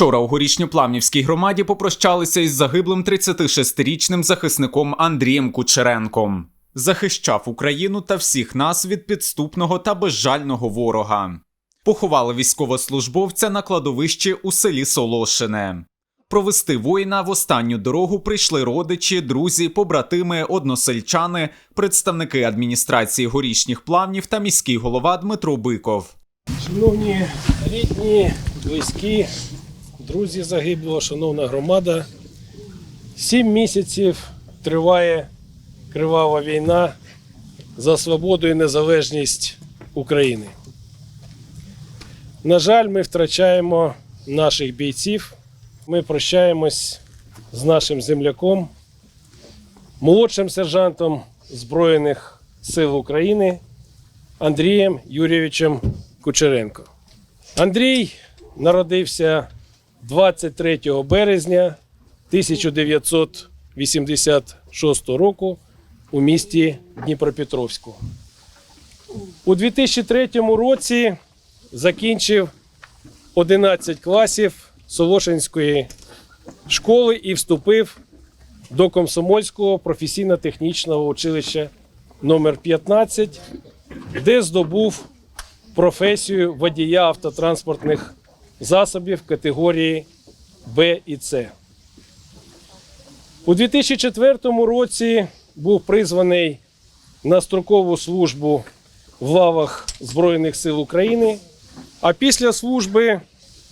Вчора у горішньоплавнівській громаді попрощалися із загиблим 36-річним захисником Андрієм Кучеренком. Захищав Україну та всіх нас від підступного та безжального ворога. Поховали військовослужбовця на кладовищі у селі Солошине. Провести воїна в останню дорогу прийшли родичі, друзі, побратими, односельчани, представники адміністрації горішніх плавнів та міський голова Дмитро Биков. Шановні рідні, близькі, друзі загиблого, шановна громада. Сім місяців триває кривава війна за свободу і незалежність України. На жаль, ми втрачаємо наших бійців. Ми прощаємось з нашим земляком, молодшим сержантом Збройних сил України Андрієм Юрійовичем Кучеренко. Андрій народився 23 березня 1986 року у місті Дніпропетровську. У 2003 році закінчив 11 класів Солошинської школи і вступив до Комсомольського професійно-технічного училища номер 15 де здобув професію водія автотранспортних засобів категорії Б і С. У 2004 році був призваний на строкову службу в лавах Збройних сил України, а після служби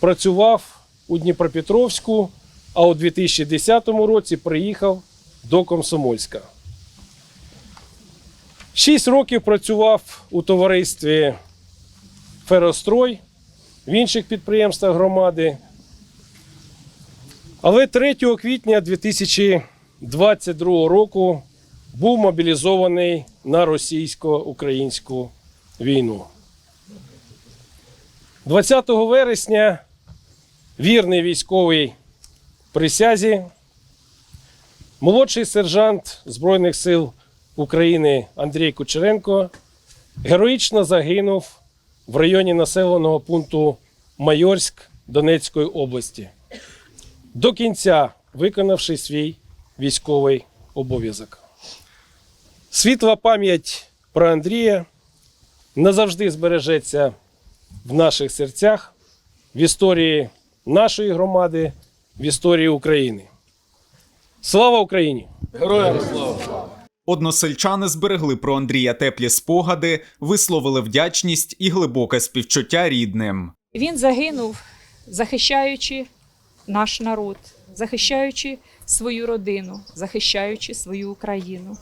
працював у Дніпропетровську, а у 2010 році приїхав до Комсомольська. Шість років працював у товаристві Ферострой в інших підприємствах громади. Але 3 квітня 2022 року був мобілізований на російсько-українську війну. 20 вересня вірний військовий присязі, молодший сержант Збройних сил України Андрій Кучеренко героїчно загинув в районі населеного пункту Майорськ Донецької області, до кінця виконавши свій військовий обов'язок. Світла пам'ять про Андрія назавжди збережеться в наших серцях, в історії нашої громади, в історії України. Слава Україні! Героям слава! Односельчани зберегли про Андрія теплі спогади, висловили вдячність і глибоке співчуття рідним. Він загинув, захищаючи наш народ, захищаючи свою родину, захищаючи свою Україну.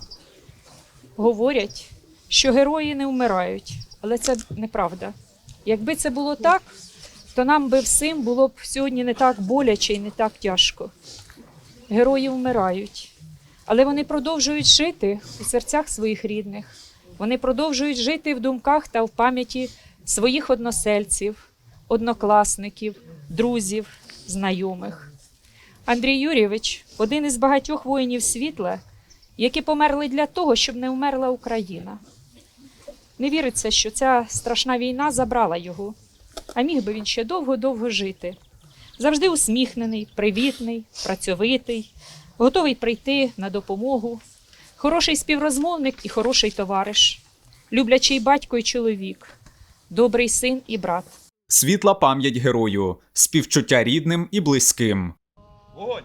Говорять, що герої не вмирають, але це неправда. Якби це було так, то нам би всім було б сьогодні не так боляче і не так тяжко. Герої вмирають, але вони продовжують жити у серцях своїх рідних. Вони продовжують жити в думках та в пам'яті своїх односельців, однокласників, друзів, знайомих. Андрій Юрійович один із багатьох воїнів світла, які померли для того, щоб не вмерла Україна. Не віриться, що ця страшна війна забрала його, а міг би він ще довго-довго жити. Завжди усміхнений, привітний, працьовитий, готовий прийти на допомогу, хороший співрозмовник і хороший товариш, люблячий батько і чоловік, добрий син і брат. Світла пам'ять герою, співчуття рідним і близьким. Вогонь!